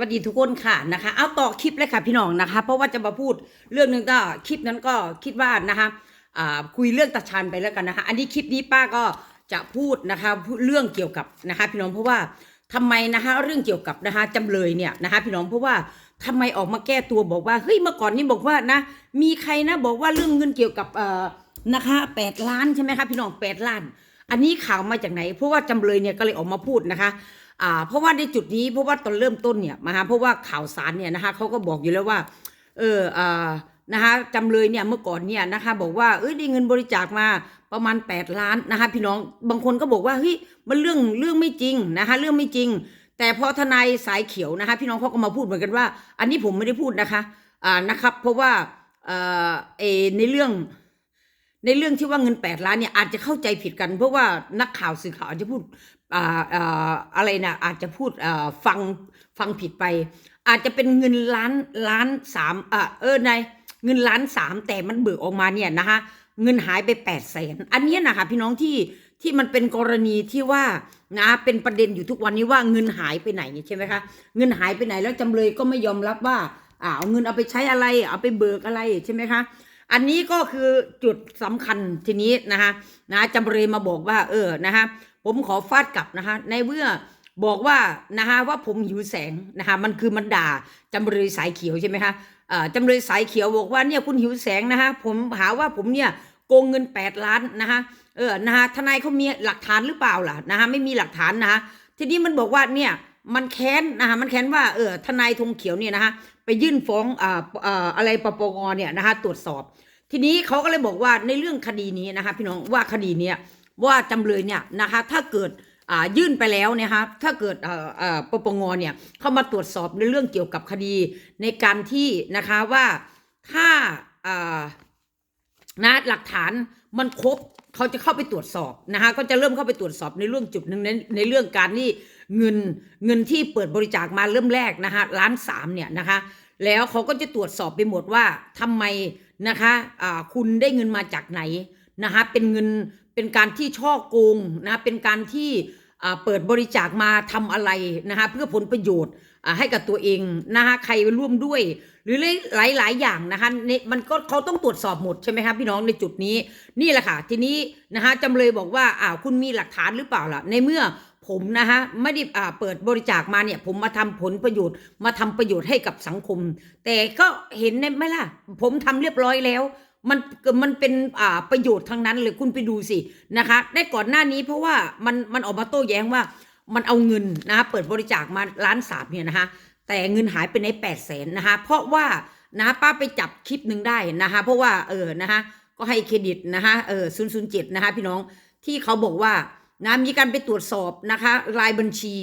วัสดีทุกคนค่ะนะคะเอาต่อคลิปเลยค่ะพี่น้องนะคะ เพราะว่าจะมาพูดเรื่องหนึ่งก็คลิปนั้นก็คิดว่านะคะคุยเรื่องตาชันไปแล้วกันนะคะ อันนี้คลิปนี้ป้าก็จะพูดนะคะเรื่องเกี่ยวกับนะคะ พี่น้องเพราะว่าทำไมนะคะเรื่องเกี่ยวกับนะคะจำเลยเนี่ยนะคะพี่น้องเพราะว่าทำไมออกมาแก้ตัวบอกว่าเฮ้ยเมื่อก่อนนี่บอกว่านะมีใครนะบอกว่าเรื่องเงินเกี่ยวกับเอ่อนะคะแปดล้านใช่ไหมคะพี่น้องแปดล้าน อันนี้ข่าวมาจากไหน เพราะว่าจำเลยเนี่ยก็เลยออกมาพูดนะคะ เพราะว่าในจุดนี้เพราะว่าตอนเริ่มต้นเนี่ยนะคะเพราะว่าข่าวสารเนี่ยนะคะเขาก็บอกอยู่แล้วว่า เอออ่านะคะจำเลยเนี่ยเมื่อก่อนเนี่ยนะคะบอกว่าเอ้ยได้เงินบริจาคมาประมาณ 8 ล้านนะคะพี่น้องบางคนก็บอกว่าเฮ้ยมันเรื่องเรื่องไม่จริงนะคะเรื่องไม่จริง แต่พอทนายสายเขียวนะคะพี่น้องเขาก็มาพูดเหมือนกันว่า อันนี้ผมไม่ได้พูดนะคะอ่านะครับเพราะว่าเออเออในเรื่องในเรื่องที่ว่าเงิน 8 ล้านเนี่ยอาจจะเข้าใจผิดกัน เพราะว่านักข่าวสื่อข่าวอาจจะพูด อะไรนะอาจจะพูดฟังฟังผิดไป อาจจะเป็นเงินล้านล้านสามเออในเงินล้านสามแต่มันเบิกออกมาเนี่ยนะคะเงินหายไป8ปดแสนอันนี้นะคะพี่น้องที่ที่มันเป็นกรณีที่ว่านะเป็นประเด็นอยู่ทุกวันนี้ว่าเงินหายไปไหนใช่ไหมคะเงินหายไปไหนแล้วจำเลยก็ไม่ยอมรับว่าอ่าเอาเงินเอาไปใช้อะไร เอาไปเบิกอะไรใช่ไหมคะอันนี้ก็คือจุดสำคัญทีนี้นะคะนะจำเลยมาบอกว่าเออนะคะ ผมขอฟาดกลับนะคะในเมื่อบอกว่านะคะว่าผมหิวแสงนะคะมันคือมันด่าจำเลยสายเขียวใช่ไหมคะอ่อจำเลยสายเขียวบอกว่าเนี่ยคุณหิวแสงนะคะผมหาว่าผมเนี่ยโกงเงิน 8 ล้านนะคะเออนะคะทนายเขามีหลักฐานหรือเปล่าล่ะนะคะไม่มีหลักฐานนะคะทีนี้มันบอกว่าเนี่ยมันแค้นนะคะมันแค้นว่าเออทนายธงเขียวเนี่ยนะคะไปยื่นฟ้องอ่าอ่าอะไรปปงเนี่ยนะคะตรวจสอบ ทีนี้เขาก็เลยบอกว่าในเรื่องคดีนี้นะคะพี่น้องว่าคดีเนี้ย ว่าจำเลยเนี่ยนะคะถ้าเกิดยื่นไปแล้วนี่ยคะถ้าเกิดปปงเนี่ยเข้ามาตรวจสอบในเรื่องเกี่ยวกับคดีในการที่นะคะว่าถ้าานะหลักฐานมันครบเขาจะเข้าไปตรวจสอบนะคะก็จะเริ่มเข้าไปตรวจสอบในเรื่องจุดหนึ่งในในเรื่องการที่เงินเงินที่เปิดบริจาคมาเริ่มแรกนะคะล้านสามเนี่ยนะคะแล้วเขาก็จะตรวจสอบไปหมดว่าทำไมนะคะคุณได้เงินมาจากไหนนะคะเป็นเงิน เป็นการที่ช่อโกงนะเป็นการที่เปิดบริจาคมาทำอะไรนะคะเพื่อผลประโยชน์ให้กับตัวเองนะคะใครร่วมด้วย หรือหลายหลายๆอย่างนะคะในมันก็เขาต้องตรวจสอบหมดใช่ไหมคะพี่น้องในจุดนี้นี่แหละค่ะทีนี้นะคะจำเลยบอกว่าอ้าวคุณมีหลักฐานหรือเปล่าล่ะในเมื่อผมนะคะไม่ได้เปิดบริจาคมาเนี่ย ผมมาทำผลประโยชน์ มาทำประโยชน์ให้กับสังคม แต่ก็เห็นไหมล่ะ ผมทำเรียบร้อยแล้ว มันมันเป็นอ่าประโยชน์ทั้งนั้นเลยคุณไปดูสินะคะได้ก่อนหน้านี้เพราะว่ามันมันออกมาโต้แย้งว่า มันเอาเงินนะคะเปิดบริจาคมาล้านสามเนี่ยนะคะแต่เงินหายไปในแปดแสนนะคะเพราะว่านะป้าไปจับคลิปหนึ่งได้นะคะเพราะว่าเออนะคะก็ให้เครดิตนะคะเออศูนย์ศูนย์เจ็ดนะคะพี่น้องที่เขาบอกว่านะมีการไปตรวจสอบนะคะรายบัญชี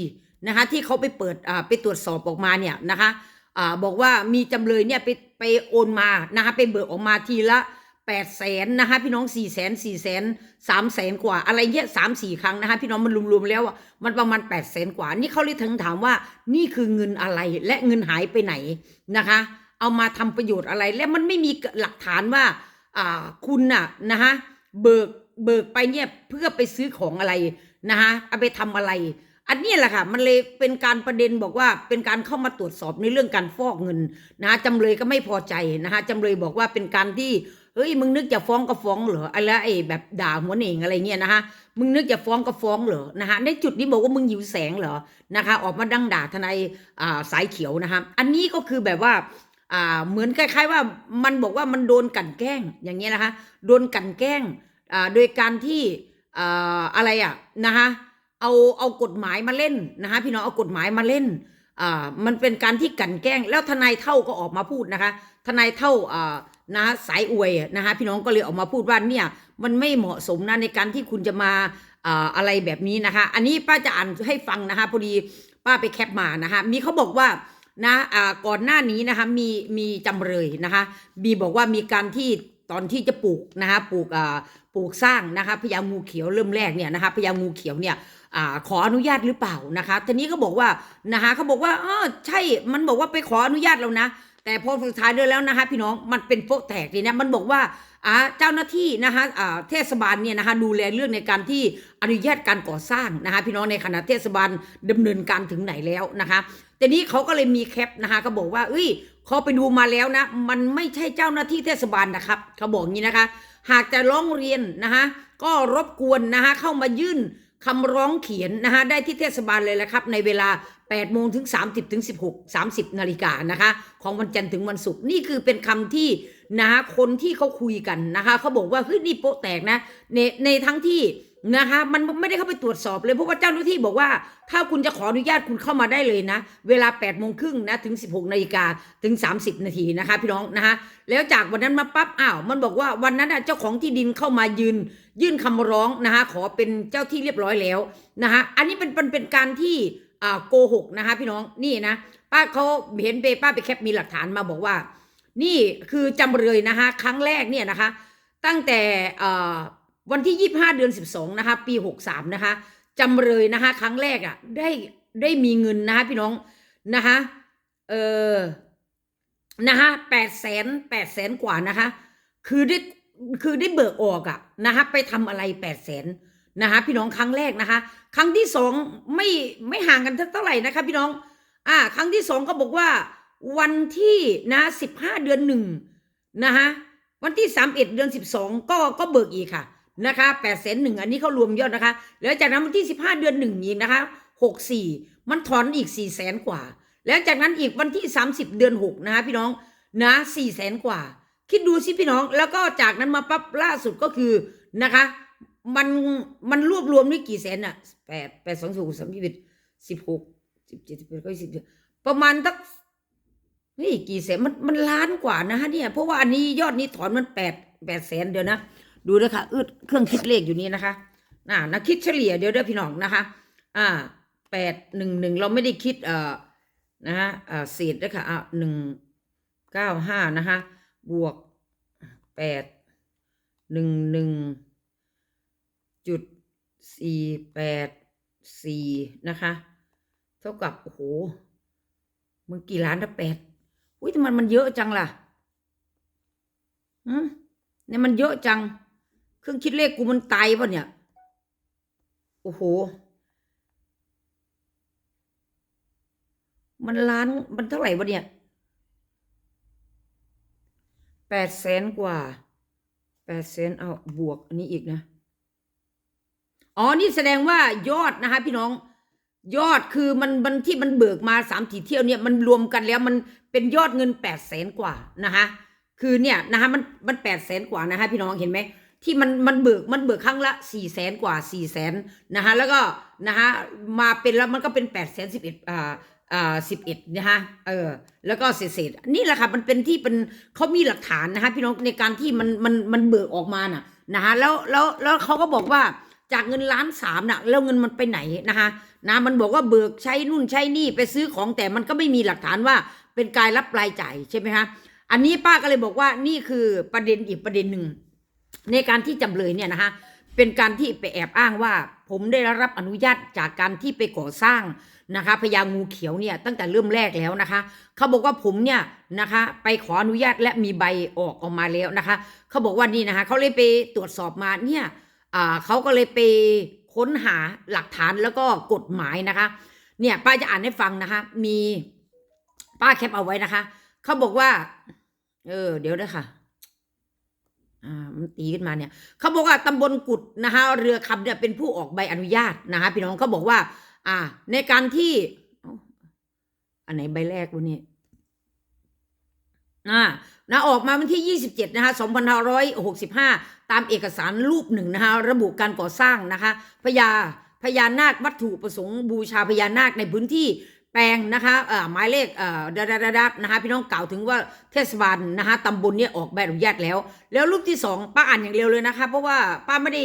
นะคะที่เขาไปเปิดอ่าไปตรวจสอบออกมาเนี่ยนะคะ อ่าบอกว่ามีจำเลยเนี่ยไปไปโอนมานะคะไปเบิกออกมาทีละ8ปดแสนนะคะพี่น้อง4ี่แสนสี่แสนสามแสนกว่า อะไรเงี้ยสามสี่ครั้งนะคะพี่น้องมันรวมๆแล้วอะมันประมาณ8ปดแสนกว่า นี่เขาเลยถึงถามว่านี่คือเงินอะไรและเงินหายไปไหนนะคะ เอามาทำประโยชน์อะไรและมันไม่มีหลักฐานว่าอ่าคุณน่ะนะคะเบิกเบิกไปเนี่ยเพื่อไปซื้อของอะไรนะคะเอาไปทำอะไร อันนี้แหละค่ะ มันเลยเป็นการประเด็นบอกว่าเป็นการเข้ามาตรวจสอบในเรื่องการฟอกเงินนะคะจำเลยก็ไม่พอใจนะคะจำเลยบอกว่าเป็นการที่เฮ้ยมึงนึกจะฟ้องก็ฟ้องเหรออะไรไอ้แบบด่าหัวเหน่งอะไรเงี้ยนะคะมึงนึกจะฟ้องก็ฟ้องเหรอนะคะในจุดนี้บอกว่ามึงหิวแสงเหรอนะคะ ออกมาดังด่าทนายอ่าสายเขียวนะคะอันนี้ก็คือแบบว่าอ่าเหมือนคล้าย ๆ ว่ามันบอกว่ามันโดนกันแกล้งอย่างเงี้ยนะคะโดนกันแกล้งอ่าโดยการที่อ่าอะไรอะนะคะ เอาเอากฎหมายมาเล่นนะคะพี่น้องเอากฎหมายมาเล่นอ่ามันเป็นการที่กันแกล้ง แล้วทนายเท่าก็ออกมาพูดนะคะ ทนายเท่าอ่านะสายอวยนะคะพี่น้องก็เลยออกมาพูดว่าเนี่ยมันไม่เหมาะสมนะในการที่คุณจะมาอ่าอะไรแบบนี้นะคะ อันนี้ป้าจะอ่านให้ฟังนะคะพอดีป้าไปแคปมานะคะมีเขาบอกว่านะอ่าก่อนหน้านี้นะคะมีมีจำเลยนะคะบีบอกว่ามีการที่ ตอนที่จะปลูกนะคะปลูกอ่าปลูกสร้างนะคะพญางูเขียวเริ่มแรกเนี่ยนะคะพญางูเขียวเนี่ยอขออนุญาตหรือเปล่านะคะทีนี้ก็บอกว่านะคะเขาบอกว่าอ๋อใช่มันบอกว่าไปขออนุญาตแล้วนะแต่พอสุดท้ายด้วยแล้วนะคะพี่น้องมันเป็นโปะแตกเลยนะมันบอกว่าอ่าเจ้าหน้าที่นะคะอ่าเทศบาลเนี่ยนะคะดูแลเรื่องในการที่อนุญาตการก่อสร้างนะคะพี่น้องในขณะเทศบาลดำเนินการถึงไหนแล้วนะคะแต่นี้เขาก็เลยมีแคปนะคะก็บอกว่าเอ้ย เขาไปดูมาแล้วนะ มันไม่ใช่เจ้าหน้าที่เทศบาลนะครับ เขาบอกงี้นะคะ หากจะร้องเรียนนะคะก็รบกวนนะคะเข้ามายื่นคำร้องเขียนนะคะได้ที่เทศบาลเลยละครับ ในเวลา8โมงถึง 30ถึง16 30 นาฬิกานะคะ ของวันจันทร์ถึงวันศุกร์นี่คือเป็นคำที่นะคะคนที่เขาคุยกันนะคะเขาบอกว่าเฮ้ยนี่โป๊ะแตกนะในในทั้งที่ นะคะมันไม่ได้เข้าไปตรวจสอบเลยเพราะว่าเจ้าหน้าที่บอกว่า ถ้าคุณจะขออนุญาตคุณเข้ามาได้เลยนะ เวลา8โมงครึ่งนะถึง 16นาฬิกาถึง 30 นาทีนะคะพี่น้องนะคะแล้วจากวันนั้นมาปั๊บอ้าวมันบอกว่าวันนั้นเจ้าของที่ดินเข้ามายืน ยื่นคำร้องนะคะขอเป็นเจ้าที่เรียบร้อยแล้วนะคะอันนี้เป็นเป็นเป็นการที่โกหกนะคะพี่น้องนี่นะป้าเขาเห็นไปป้าไปแคปมีหลักฐานมาบอกว่า นี่คือจำเลยนะคะครั้งแรกเนี่ยนะคะ ตั้งแต่ วันที่ 25 เดือน 12 นะคะ ปี 63 นะคะจำเลยนะคะ ครั้งแรกอะ่ะได้ได้มีเงินนะคะพี่น้องนะคะเออนะคะแปดแสนแปดแสนกว่านะคะ คือได้คือได้เบิกออกอะนะคะไปทำอะไรแปดแสนนะคะพี่น้องครั้งแรกนะคะ ครั้งที่สองไม่ไม่ห่างกันเท่าไหร่นะคะพี่น้อง อ่า ครั้งที่สองก็บอกว่า วันที่นะสิบห้าเดือนหนึ่งนะคะวันที่สามเอ็ดเดือนสิบสองก็ก็เบิกอีกค่ะ นะคะแปดแสนหนึ่งอันนี้เขารวมยอดนะคะ แล้วจากนั้นวันที่สิบห้าเดือนหนึ่งอีกนะคะหกสี่มันถอนอีกสี่แสนกว่า แล้วจากนั้นอีกวันที่สามสิบเดือนหกนะคะพี่น้องนะสี่แสนกว่า คิดดูสิพี่น้องแล้วก็จากนั้นมาปั๊บล่าสุดก็คือนะคะมันมันรวบรวมนี่กี่แสนอะแปดแปดสองสูสามสิบเอ็ดสิบหกสิบเจ็ดสิบแปดก็สิบประมาณตักเฮ้ยกี่แสนมันมันล้านกว่านะฮะเนี่ยเพราะว่าอันนี้ยอดนี้ถอนมันแปดแปดแสนเดียวนะ ดูนะคะอึดเครื่องคิดเลขอยู่นี่นะคะน่ะนะคิดเฉลี่ยเดี๋ยวเด้อพี่น้องนะคะ อ่าแปดหนึ่งหนึ่งเราไม่ได้คิดเอ่อนะฮะอ่าเศษด้วยค่ะอ่าหนึ่งเก้าห้านะคะบวกแปดหนึ่งหนึ่งจุดสี่แปดสี่นะคะ เท่ากับโอ้โหมันกี่ล้านนะแปดอุ้ยทำไมมันเยอะจังล่ะอืมเนี่ยมันเยอะจัง เครื่องคิดเลขกูมันตายป่ะเนี่ย โอ้โห มันล้านมันเท่าไหร่วะเนี่ยแปดแสนกว่าแปดแสนเอาบวกอันนี้อีกนะ อ๋อ นี่แสดงว่ายอดนะคะพี่น้อง ยอดคือมันมันที่มันเบิกมาสามถีเที่ยวเนี่ยมันรวมกันแล้วมันเป็นยอดเงินแปดแสนกว่านะคะคือเนี่ยนะคะมันมันแปดแสนกว่านะคะพี่น้องเห็นไหม ที่มันมันเบิกมันเบิกครั้งละสี่แสนกว่าสี่แสนนะคะแล้วก็นะคะมาเป็นแล้วมันก็เป็นแปดแสนสิบเอ็ดอ่าอ่าสิบเอ็ดนะคะเออแล้วก็เศษๆนี่แหละค่ะมันเป็นที่เป็นเขามีหลักฐานนะคะพี่น้องในการที่มันมันมันเบิกออกมาน่ะนะคะแล้วแล้วแล้วเขาก็บอกว่าจากเงินล้านสามน่ะแล้วเงินมันไปไหนนะคะนะมันบอกว่าเบิกใช้นู่นใช้นี่ไปซื้อของแต่มันก็ไม่มีหลักฐานว่าเป็นการรับรายจ่ายใช่ไหมคะอันนี้ป้าก็เลยบอกว่านี่คือประเด็นอีกประเด็นหนึ่ง ในการที่จำเลยเนี่ยนะคะเป็นการที่ไปแอบอ้างว่า ผมได้รับอนุญาตจากการที่ไปก่อสร้างนะคะพญางูเขียวเนี่ยตั้งแต่เริ่มแรกแล้วนะคะเขาบอกว่าผมเนี่ยนะคะไปขออนุญาตและมีใบออกออกมาแล้วนะคะเขาบอกว่านี่นะคะเขาเลยไปตรวจสอบมาเนี่ยเขาก็เลยไปค้นหาหลักฐานแล้วก็กฎหมายนะคะเนี่ยป้าจะอ่านให้ฟังนะคะ มีป้าแคปเอาไว้นะคะเขาบอกว่า เออเดี๋ยวนะคะอ่า มันตีขึ้นมาเนี่ยเขาบอกว่าตำบลกุดนะคะเรือคำเนี่ยเป็นผู้ออกใบอนุญาตนะคะพี่น้องเขาบอกว่า อ่า ในการที่อ,อันไหนใบแรกวะเนี่ยอ่านะออกมาวันที่ 27 นะคะ 2565 ตามเอกสารรูปหนึ่งนะคะ ระบุการก่อสร้างนะคะพญา พญานาควัตถุประสงค์บูชาพญานาคในพื้นที่แปลงนะคะเอ่อหมายเลขเอ่อดาดาดาดนะคะพี่น้องกล่าวถึงว่าเทศบาลนะคะตำบลเนี่ยออกใบอนุญาตแล้ว แล้วรูปที่สองป้าอ่านอย่างเร็วเลยนะคะ เพราะว่าป้าไม่ได้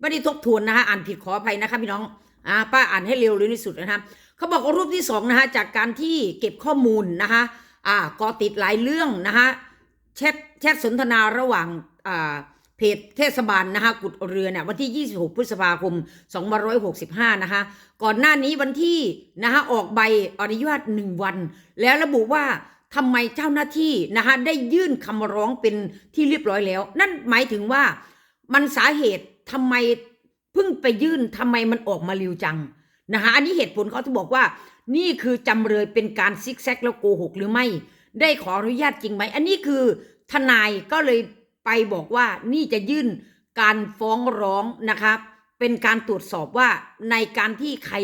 ไม่ได้ทบทวนนะคะอ่านผิดขออภัยนะคะพี่น้องอ่าป้าอ่านให้เร็วเลยที่สุดนะคะเขาบอกว่ารูปที่สองนะคะจากการที่เก็บข้อมูลนะคะอ่าก็ติดหลายเรื่องนะคะแชทแชทสนทนาระหว่างอ่า เพจเทศบาลนะคะกุดเรือเนี่ยวันที่ 26 พฤษภาคม 2565 นะคะ ก่อนหน้านี้วันที่นะคะออกใบอนุญาตหนึ่งวัน แล้วระบุว่าทำไมเจ้าหน้าที่นะคะได้ยื่นคำร้องเป็นที่เรียบร้อยแล้ว นั่นหมายถึงว่ามันสาเหตุทำไมเพิ่งไปยื่นทำไมมันออกมาเร็วจังนะคะอันนี้เหตุผลเขาจะบอกว่า นี่คือจำเลยเป็นการซิกแซกแล้วโกหกหรือไม่ ได้ขออนุญาตจริงไหม อันนี้คือทนายก็เลย ไปบอกว่านี่จะยื่นการฟ้องร้องนะคะเป็นการตรวจสอบว่าในการที่ใคร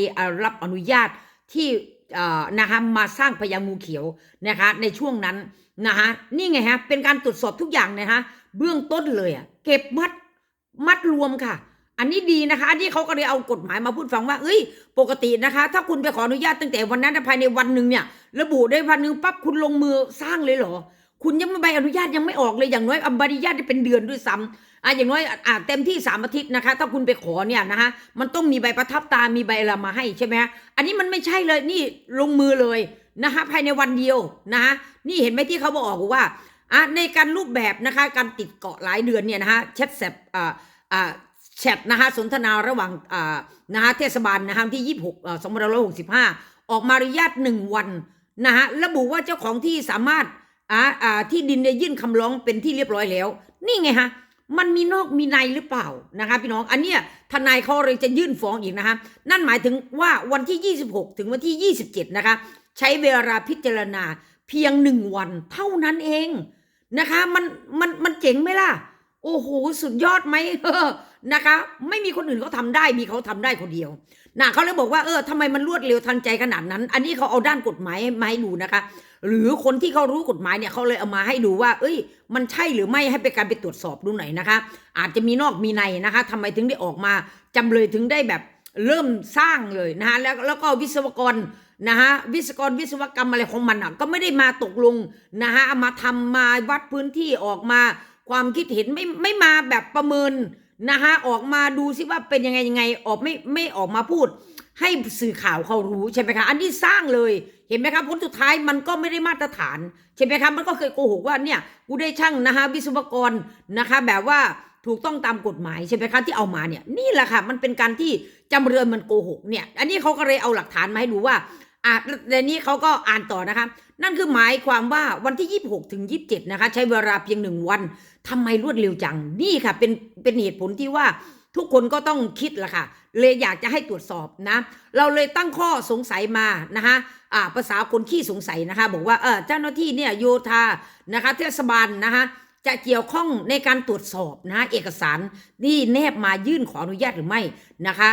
รับอนุญาตที่นะคะมาสร้างพญางูเขียวนะคะในช่วงนั้นนะคะนี่ไงฮะเป็นการตรวจสอบทุกอย่างนะคะเบื้องต้นเลยอะเก็บมัดมัดรวมค่ะ อันนี้ดีนะคะอันนี้เขาก็เลยเอากฎหมายมาพูดฟังว่าเอ้ย ปกตินะคะ ถ้าคุณไปขออนุญาตตั้งแต่วันนั้นภายในวันหนึ่งเนี่ย ระบุได้วันหนึ่งปั๊บคุณลงมือสร้างเลยเหรอ คุณยังไม่ใบอนุญาตยังไม่ออกเลยอย่างน้อยใบอนุญาตได้เป็นเดือนด้วยซ้ำอะอย่างน้อยอะเต็มที่สามอาทิตย์นะคะ ถ้าคุณไปขอเนี่ยนะคะมันต้องมีใบประทับตามีใบอะไรมาให้ใช่ไหมอันนี้มันไม่ใช่เลยนี่ลงมือเลยนะคะภายในวันเดียวนะคะนี่เห็นไหมที่เขาบอกว่าอะในการรูปแบบนะคะการติดเกาะหลายเดือนเนี่ยนะคะแชทแซบอ่าอ่าแชทนะคะสนทนาระหว่างอ่านะคะเทศบาลนะคะที่26เอ่อ2565ออกมาอนุญาตหนึ่งวันนะคะระบุว่าเจ้าของที่สามารถ อ่าอ่าที่ดินได้ยื่นคำร้องเป็นที่เรียบร้อยแล้ว นี่ไงฮะมันมีนอกมีในหรือเปล่านะคะพี่น้องอันเนี้ยทนายเขาเลยจะยื่นฟ้องอีกนะคะนั่นหมายถึงว่าวันที่ 26 ถึงวันที่ 27 นะคะ ใช้เวลาพิจารณาเพียงหนึ่งวันเท่านั้นเองนะคะมันมันมันเจ๋งไหมล่ะ โอ้โห สุดยอดไหมนะคะ ไม่มีคนอื่นเขาทำได้มีเขาทำได้คนเดียว นะเขาเลยบอกว่าเออทำไมมันรวดเร็วทันใจขนาดนั้น อันนี้เขาเอาด้านกฎหมายมาให้ดูนะคะ หรือคนที่เขารู้กฎหมายเนี่ยเขาเลยเอามาให้ดูว่า เอ้ย มันใช่หรือไม่ให้ไปการไปตรวจสอบดูหน่อยนะคะ อาจจะมีนอกมีในนะคะทำไมถึงได้ออกมาจำเลยถึงได้แบบเริ่มสร้างเลยนะคะแล้วแล้วก็วิศวกรนะคะวิศวกรวิศวกรรมอะไรของมันอะก็ไม่ได้มาตกลงนะคะมาทำมาวัดพื้นที่ออกมา ความคิดเห็นไม่ไม่มาแบบประเมิน นะคะออกมาดูซิว่าเป็นยังไงยังไงออกไม่ไม่ออกมาพูด ให้สื่อข่าวเขารู้ใช่ไหมคะ อันนี้สร้างเลยเห็นไหมครับผลสุดท้ายมันก็ไม่ได้มาตรฐานใช่ไหมครับมันก็เคยโกหกว่าเนี่ยกูได้ช่างนะคะวิศวกรนะคะ แบบว่าถูกต้องตามกฎหมายใช่ไหมคะที่เอามาเนี่ยนี่แหละค่ะมันเป็นการที่จำเรือนมันโกหกเนี่ยอันนี้เขาก็เลยเอาหลักฐานมาให้ดูว่า อะในนี้เขาก็อ่านต่อนะคะ นั่นคือหมายความว่าวันที่ 26 ถึง 27 นะคะ ใช้เวลาเพียงหนึ่งวันทำไมรวดเร็วจัง นี่ค่ะ เป็นเป็นเหตุผลที่ว่าทุกคนก็ต้องคิดละค่ะ เลยอยากจะให้ตรวจสอบนะ เราเลยตั้งข้อสงสัยมานะคะอ่าภาษาคนขี้สงสัยนะคะ บอกว่าเออเจ้าหน้าที่เนี่ยโยธานะคะเทศบาลนะคะจะเกี่ยวข้องในการตรวจสอบนะเอกสารที่แนบมายื่นขออนุญาตหรือไม่นะคะ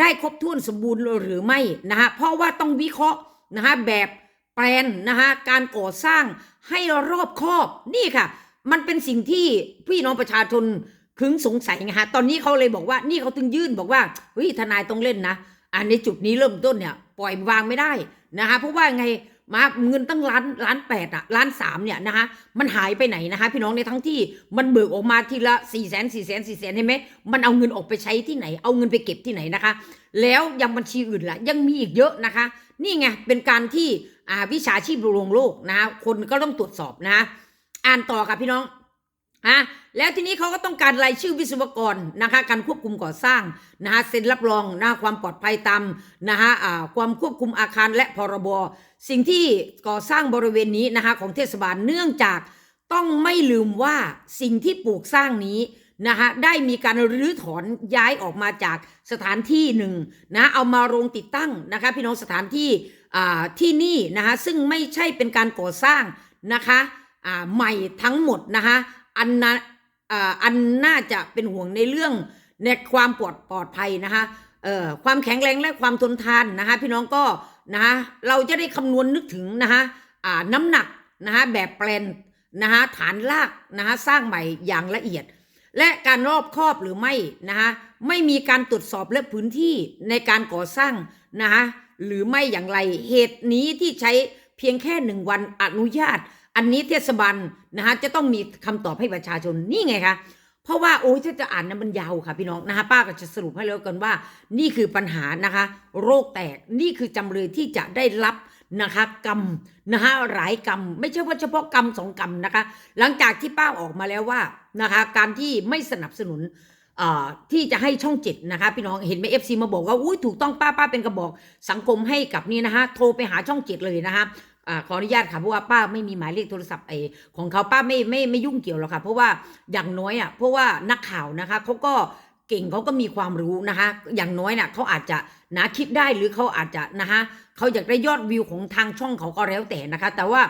ได้ครบถ้วนสมบูรณ์หรือไม่นะฮะเพราะว่าต้องวิเคราะห์นะฮะแบบแปลนนะฮะการก่อสร้างให้รอบคอบนี่ค่ะ มันเป็นสิ่งที่พี่น้องประชาชนคึงสงสัยไงฮะตอนนี้เขาเลยบอกว่านี่เขาถึงยื่นบอกว่าเฮ้ยทนายต้องเล่นนะอันในจุดนี้เริ่มต้นเนี่ยปล่อยวางไม่ได้นะคะเพราะว่าไง มาเงินตั้งล้านล้านแปดอะล้านสามเนี่ยนะคะมันหายไปไหนนะคะพี่น้องในทั้งที่มันเบิกออกมาทีละสี่แสนสี่แสนสี่แสนเห็นไหมมันเอาเงินออกไปใช้ที่ไหน เอาเงินไปเก็บที่ไหนนะคะ แล้วยังบัญชีอื่นล่ะยังมีอีกเยอะนะคะ นี่ไงเป็นการที่อาวิชาชีพลวงโลกนะคะคนก็ต้องตรวจสอบนะะอ่านต่อค่ะพี่น้อง อะแล้วทีนี้เขาก็ต้องการรายชื่อวิศวกรนะคะการควบคุมก่อสร้างนะคะเซ็นรับรองนะความปลอดภัยตามนะคะความควบคุมอาคารและพรบสิ่งที่ก่อสร้างบริเวณนี้นะคะของเทศบาลเนื่องจากต้องไม่ลืมว่าสิ่งที่ปลูกสร้างนี้นะคะได้มีการรื้อถอนย้ายออกมาจากสถานที่หนึ่งนะเอามาโรงติดตั้งนะคะพี่น้องสถานที่ที่นี่นะคะซึ่งไม่ใช่เป็นการก่อสร้างนะคะใหม่ทั้งหมดนะคะ อันนะอ่าอันน่าจะเป็นห่วงในเรื่องในความปลอดปลอดภัยนะคะเออความแข็งแรงและความทนทานนะคะพี่น้องก็นะคะเราจะได้คำนวณนึกถึงนะคะอ่าน้ำหนักนะคะแบบแปลนนะคะฐานรากนะคะสร้างใหม่อย่างละเอียด และการรอบครอบหรือไม่นะคะไม่มีการตรวจสอบและพื้นที่ในการก่อสร้างนะคะหรือไม่อย่างไรเหตุนี้ที่ใช้เพียงแค่หนึ่งวันอนุญาต อันนี้เทศบาลนะคะจะต้องมีคำตอบให้ประชาชนนี่ไงคะเพราะว่าโอ้ยถ้าจะอ่านนะมันยาวค่ะพี่น้องนะคะป้าก็จะสรุปให้แล้วกันว่า นี่คือปัญหานะคะ โรคแตกนี่คือจำเลยที่จะได้รับนะคะกรรมนะคะหลายกรรม ไม่ใช่ว่าเฉพาะกรรมสองกรรมนะคะ หลังจากที่ป้าออกมาแล้วว่านะคะ การที่ไม่สนับสนุนเอ่อที่จะให้ช่องเจ็ดนะคะพี่น้องเห็นไหมเอฟซีมาบอกว่าอุ้ยถูกต้องป้าป้าเป็นกระบอกสังคมให้กับนี่นะคะโทรไปหาช่องเจ็ดเลยนะคะ อ่าขออนุญาตค่ะเพราะว่าป้าไม่มีหมายเลขโทรศัพท์ไอของเขาป้าไม่ไม่ไม่ยุ่งเกี่ยวหรอกค่ะ เพราะว่าอย่างน้อยอะเพราะว่านักข่าวนะคะเขาก็เก่งเขาก็มีความรู้นะคะ อย่างน้อยน่ะเขาอาจจะนะคิดได้หรือเขาอาจจะนะคะเขาอยากได้ยอดวิวของทางช่องเขาก็แล้วแต่นะคะ แต่ว่า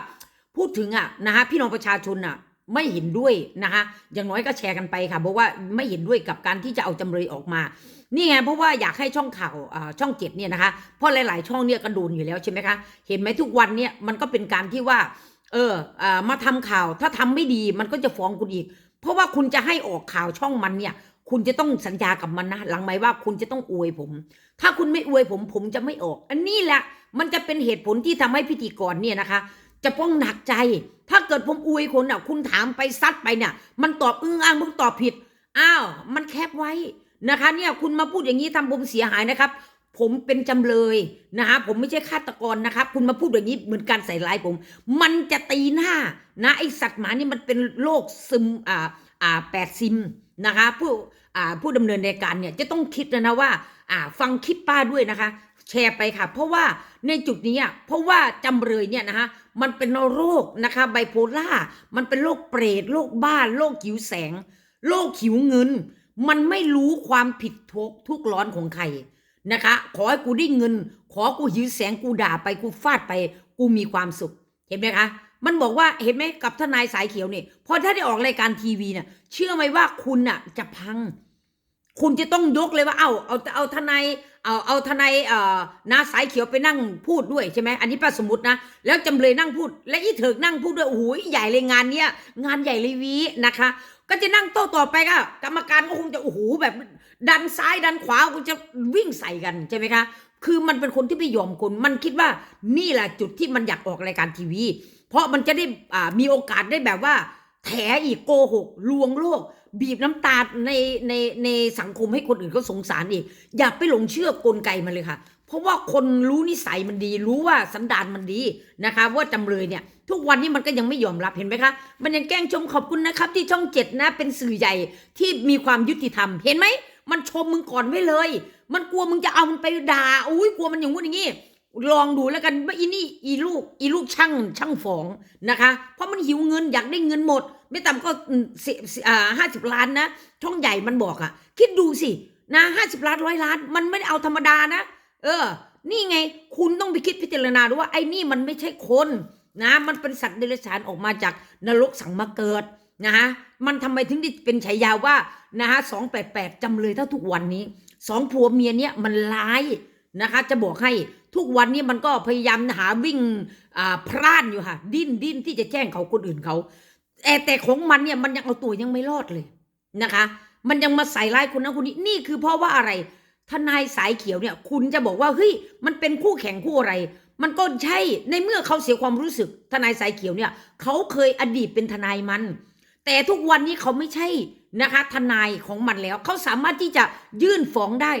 พูดถึงอะนะคะพี่น้องประชาชนอะ ไม่เห็นด้วยนะคะอย่างน้อยก็แชร์กันไปค่ะเพราะว่าไม่เห็นด้วยกับการที่จะเอาจำเลยออกมา นี่ไงเพราะว่าอยากให้ช่องข่าวอ่าช่องเจ็ดเนี่ยนะคะเพราะหลาย ๆ ช่องเนี่ยกระโดนอยู่แล้วใช่ไหมคะเห็นไหมทุกวันเนี่ยมันก็เป็นการที่ว่า เอออ่ามาทำข่าวถ้าทำไม่ดีมันก็จะฟ้องคุณอีก เพราะว่าคุณจะให้ออกข่าวช่องมันเนี่ยคุณจะต้องสัญญากับมันนะหลังไหมว่าคุณจะต้องอวยผม ถ้าคุณไม่อวยผมผมจะไม่ออก อันนี้แหละมันจะเป็นเหตุผลที่ทำให้พิธีกรเนี่ยนะคะ จะป้องหนักใจ ถ้าเกิดผมอวยคนอะ คุณถามไปซัดไปเนี่ย มันตอบอึ้งอ่างมึงตอบผิด อ้าว มันแคบไว้นะคะ เนี่ยคุณมาพูดอย่างนี้ทำผมเสียหายนะครับ ผมเป็นจำเลยนะคะผมไม่ใช่ฆาตกรนะครับ คุณมาพูดอย่างนี้เหมือนการใส่ร้ายผม มันจะตีหน้านะไอสัตว์หมานี่มันเป็นโรคซึมอ่าอ่าแปดซิมนะคะผู้อ่าผู้ดำเนินรายการเนี่ยจะต้องคิดนะนะว่าอ่าฟังคลิปป้าด้วยนะคะ แชร์ไปค่ะ เพราะว่าในจุดนี้อะเพราะว่าจำเลยเนี่ยนะคะมันเป็นโรคนะคะไบโพล่ามันเป็นโรคเปรตโรคบ้านโรคหิวแสงโรคหิวเงิน มันไม่รู้ความผิดทุกทุกข์ร้อนของใครนะคะ ขอให้กูได้เงิน ขอกูหิวแสงกูด่าไปกูฟาดไป กูมีความสุข เห็นไหมคะมันบอกว่าเห็นไหมกับทนายสายเขียวเนี่ยพอถ้าได้ออกรายการทีวีเนี่ยเชื่อไหมว่าคุณน่ะจะพัง คุณจะต้องยกเลยว่าเอาเอาเอาทนาย เอาเอาทนายเอ่อนาสายเขียวไปนั่งพูดด้วยใช่ไหมอันนี้ป้าสมมตินะ แล้วจำเลยนั่งพูด และอีเถิกนั่งพูดด้วยโอ้โหใหญ่เลยงานเนี้ยงานใหญ่เลยวีนะคะ ก็จะนั่งโต้ต่อไปก็กรรมการก็คงจะโอ้โหแบบดันซ้ายดันขวาก็จะวิ่งใส่กันใช่ไหมคะคือมันเป็นคนที่ไม่ยอมคน มันคิดว่านี่แหละจุดที่มันอยากออกรายการทีวี เพราะมันจะได้อ่ามีโอกาสได้แบบว่า แถอีกโกหกลวงโลก บีบน้ำตาในในในสังคมให้คนอื่นเขาสงสารอีก อย่าไปหลงเชื่อกลไกมันเลยค่ะ เพราะว่าคนรู้นิสัยมันดี รู้ว่าสันดานมันดีนะคะ ว่าจำเลยเนี่ย ทุกวันนี้มันก็ยังไม่ยอมรับเห็นไหมคะ มันยังแกล้งชมขอบคุณนะครับ ที่ช่องเจ็ดนะเป็นสื่อใหญ่ที่มีความยุติธรรมเห็นไหมมันชมมึงก่อนไว้เลย มันกลัวมึงจะเอามันไปด่าอุ้ยกลัวมันอย่างงู้นอย่างงี้ลองดูแล้วกันว่าอีนี่อีลูกอีลูกช่างช่างฝองนะคะ เพราะมันหิวเงินอยากได้เงินหมด ไม่ต่ำก็ห้าสิบล้านนะ ช่องใหญ่มันบอกอะคิดดูสินะห้าสิบล้านร้อยล้าน มันไม่ได้เอาธรรมดานะ เออ นี่ไงคุณต้องไปคิดพิจารณาดูว่าไอ้นี่มันไม่ใช่คนนะ มันเป็นสัตว์เดรัจฉานออกมาจากนรกสังมาเกิดนะฮะมันทำไมถึงได้เป็นฉายาว่านะฮะสองแปดแปดจำเลยเท่าทุกวันนี้สองผัวเมียเนี่ยมันร้ายนะคะ จะบอกให้ทุกวันนี้มันก็พยายามหาวิ่งอ่าพรานอยู่ค่ะ ดิ้นดิ้นที่จะแจ้งเขาคนอื่นเขา แต่แต่ของมันเนี่ยมันยังเอาตัวยังไม่รอดเลยนะคะ มันยังมาใส่ร้ายคนนั้นคนนี้นี่คือเพราะว่าอะไร ทนายสายเขียวเนี่ย คุณจะบอกว่าเฮ้ยมันเป็นคู่แข่งคู่อะไร มันก็ใช่ในเมื่อเขาเสียความรู้สึก ทนายสายเขียวเนี่ยเขาเคยอดีตเป็นทนายมัน แต่ทุกวันนี้เขาไม่ใช่นะคะ ทนายของมันแล้วเขาสามารถที่จะยื่นฟ้องได้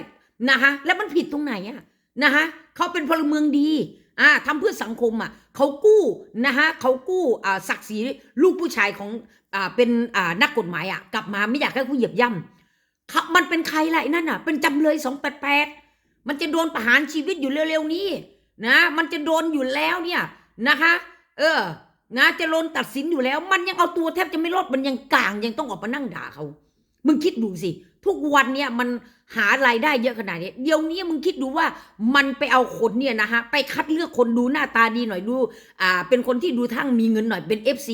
นะคะ แล้วมันผิดตรงไหนอะนะคะเขาเป็นพลเมืองดี อ่าทำเพื่อสังคมอะเขากู้นะคะเขากู้อ่าศักดิ์ศรีลูกผู้ชายของอ่าเป็นอ่านักกฎหมายอะกลับมาไม่อยากให้ผู้เหยียบย่ำมันเป็นใครล่ะไอ้นั่นอะ เป็นจำเลยสองแปดแปดมันจะโดนประหารชีวิตอยู่เร็วๆนี้นะ มันจะโดนอยู่แล้วเนี่ยนะคะ เออ นะจะโดนตัดสินอยู่แล้ว มันยังเอาตัวแทบจะไม่รอดมันยังกลางยังต้องออกมานั่งด่าเขา มึงคิดดูสิ ทุกวันเนี่ยมันหารายได้เยอะขนาดนี้เดี๋ยวนี้มึงคิดดูว่ามันไปเอาคนเนี่ยนะฮะไปคัดเลือกคนดูหน้าตาดีหน่อยดูอ่าเป็นคนที่ดูทั้งมีเงินหน่อยเป็น FC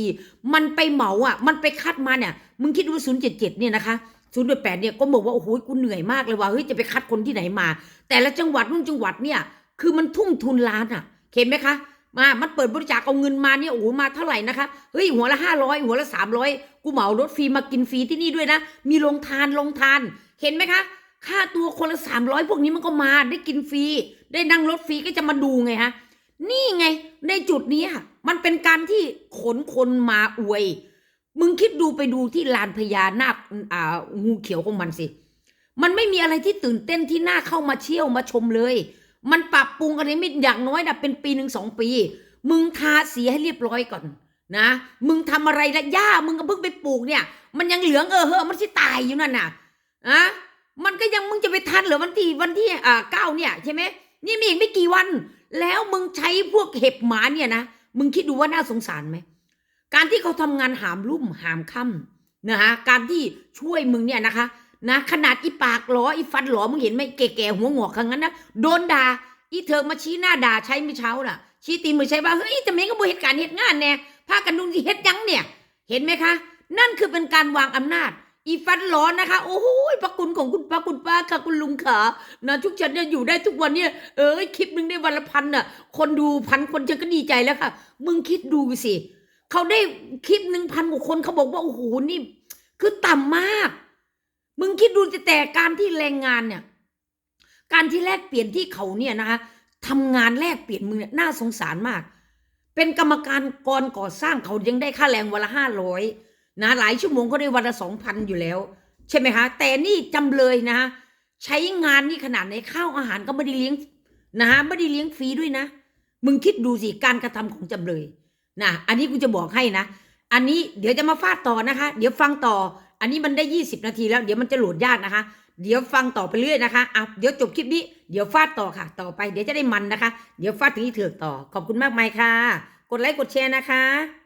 มันไปเหมาอะ มันไปคัดมาเนี่ยมึงคิดดูศูนย์เจ็ดเจ็ดเนี่ยนะคะศูนย์แปดเนี่ยก็บอกว่าโอ้โหกูเหนื่อยมากเลยว่าเฮ้ยจะไปคัดคนที่ไหนมา แต่ละจังหวัดนู่นจังหวัดเนี่ยคือมันทุ่มทุนล้านอะเห็นไหมคะ มา มันเปิดบริจาคเอาเงินมาเนี่ยโอ้โหมาเท่าไหร่นะคะ เฮ้ยหัวละห้าร้อยหัวละสามร้อยกูเหมารถฟรีมากินฟรีที่นี่ด้วยนะ มีโรงทานโรงทาน เห็นไหมคะ ค่าตัวคนละสามร้อยพวกนี้มันก็มาได้กินฟรี ได้นั่งรถฟรีก็จะมาดูไงฮะ นี่ไงในจุดนี้มันเป็นการที่ขนคนมาอวย มึงคิดดูไปดูที่ลานพญานาคอ่างูเขียวของมันสิ มันไม่มีอะไรที่ตื่นเต้นที่น่าเข้ามาเที่ยวมาชมเลย มันปรับปรุงกันนี้ไม่อย่างน้อยนะเป็นปีหนึ่งสองปี มึงทาสีให้เรียบร้อยก่อนนะ มึงทำอะไรละหญ้ามึงก็เพิ่งไปปลูกเนี่ย มันยังเหลืองเออเฮอมันที่ตายอยู่นั่นน่ะอะมันก็ยังมึงจะไปทันเหรือวันที่วันที่อ่าเก้าเนี่ยใช่ไหมนี่มีอีกไม่กี่วัน แล้วมึงใช้พวกเห็บหมาเนี่ยนะมึงคิดดูว่าน่าสงสารไหมการที่เขาทำงานหามรุ่มหามค่ำนะฮะการที่ช่วยมึงเนี่ยนะคะ นะขนาดอีปากหลออีฟันหลอมึงเห็นไหมแก่ๆหัวงอกครั้งนั้นนะโดนด่าอีเธอมาชี้หน้าด่าใช้ไม่เช้าล่ะ ชี้ตีมือใช้ว่าเฮ้ยจะไม่ก็บเหตุการณ์เหตุงานแน่พากันนุ่งที่เฮ็ดหยังเนี่ย เห็นไหมคะ นั่นคือเป็นการวางอำนาจ อีฟันหลอนนะคะ โอ้โหพระคุณของคุณป้าคุณป้าค่ะคุณลุงขานะทุกฉันเนี่ยอยู่ได้ทุกวันเนี่ยเอ้ยคลิปหนึ่งได้วันละพันน่ะ คนดูพันคนฉันก็ดีใจแล้วค่ะ มึงคิดดูสิเขาได้คลิปหนึ่งพันกว่าคนเขาบอกว่าโอ้โหนี่ คือต่ำมาก มึงคิดดูแต่แต่การที่แรงงานเนี่ย การที่แลกเปลี่ยนที่เขาเนี่ยนะคะทำงานแลกเปลี่ยนมึงเนี่ยน่าสงสารมาก เป็นกรรมการกรก่อสร้างเขายังได้ค่าแรงวันละห้าร้อยนะหลายชั่วโมงก็ได้วันละสองพันอยู่แล้ว ใช่ไหมคะแต่นี่จำเลยนะะใช้งานนี่ขนาดไหนข้าวอาหารก็ไม่ได้เลี้ยงนะฮะไม่ได้เลี้ยงฟรีด้วยนะ มึงคิดดูสิการกระทำของจำเลยนะอันนี้กูจะบอกให้นะ อันนี้เดี๋ยวจะมาฟาดต่อนะคะ เดี๋ยวฟังต่อ อันนี้มันได้ 20 นาทีแล้ว เดี๋ยวมันจะโหลดยากนะคะ เดี๋ยวฟังต่อไปเรื่อยนะคะอะเดี๋ยวจบคลิปนี้ เดี๋ยวฟาดต่อค่ะ ต่อไปเดี๋ยวจะได้มันนะคะ เดี๋ยวฟาดถึงที่เถือกต่อ ขอบคุณมากมายค่ะ กดไลค์กดแชร์นะคะ